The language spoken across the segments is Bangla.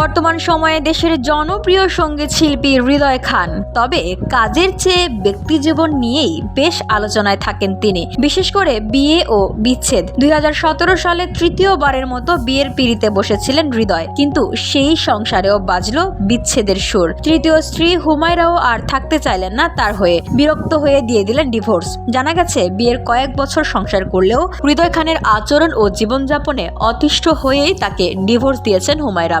বর্তমান সময়ে দেশের জনপ্রিয় সংগীত শিল্পী হৃদয় খান। তবে কাজের চেয়ে ব্যক্তিজীবন নিয়েই বেশ আলোচনায় থাকেন তিনি। বিশেষ করে বিয়ে ও বিচ্ছেদ। দুই হাজার সতেরো সালে তৃতীয়বারের মতো বিয়ের পিড়িতে বসেছিলেন হৃদয়। কিন্তু সেই সংসারেও বাজলো বিচ্ছেদের সুর। তৃতীয় স্ত্রী হুমায়রাও আর থাকতে চাইলেন না তার হয়ে। বিরক্ত হয়ে দিয়ে দিলেন ডিভোর্স। জানা গেছে, বিয়ের কয়েক বছর সংসার করলেও হৃদয় খানের আচরণ ও জীবনযাপনে অতিষ্ঠ হয়েই তাকে ডিভোর্স দিয়েছেন হুমায়রা।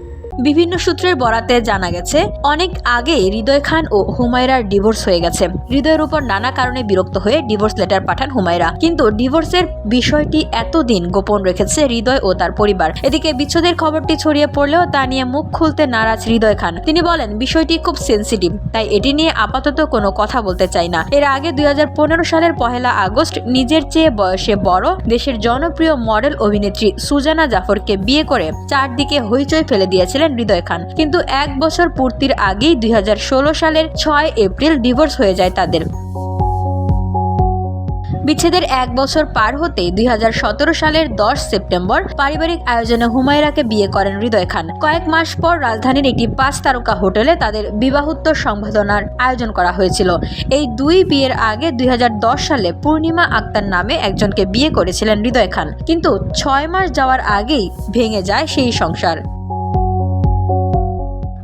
বিভিন্ন সূত্রের বরাতে জানা গেছে, অনেক আগে হৃদয় খান ও হুমায়রার ডিভোর্স হয়ে গেছে। হৃদয়ের উপর নানা কারণে বিরক্ত হয়ে ডিভোর্স লেটার পাঠান হুমায়রা। কিন্তু ডিভোর্সের বিষয়টি এতদিন গোপন রেখেছে হৃদয় ও তার পরিবার। এদিকে বিচ্ছেদের খবরটি ছড়িয়ে পড়লেও তা নিয়ে মুখ খুলতে নারাজ হৃদয় খান। তিনি বলেন, বিষয়টি খুব সেন্সিটিভ তাই এটি নিয়ে আপাতত কোনো কথা বলতে চাই না। এর আগে দুই হাজার পনেরো সালের পহেলা আগস্ট নিজের চেয়ে বয়সে বড় দেশের জনপ্রিয় মডেল অভিনেত্রী সুজানা জাফরকে বিয়ে করে চারদিকে হইচই ফেলে দিয়েছিলেন হৃদয় খান। কিন্তু এক বছর পূর্তির আগেই দুই হাজার ষোলো সালের ছয় এপ্রিল ডিভোর্স হয়ে যায় তাদের। বিচ্ছেদের এক বছর পার হতেই দুই সালের দশ সেপ্টেম্বর পারিবারিক আয়োজনে হুমায়রাকে বিয়ে করেন হৃদয় খান। কয়েক মাস পর রাজধানীর একটি পাঁচ তারকা হোটেলে তাদের বিবাহোত্তর সংবর্ধনার আয়োজন করা হয়েছিল। এই দুই বিয়ের আগে দুই হাজার দশ সালে পূর্ণিমা আক্তার নামে একজনকে বিয়ে করেছিলেন হৃদয় খান। কিন্তু ছয় মাস যাওয়ার আগেই ভেঙে যায় সেই সংসার।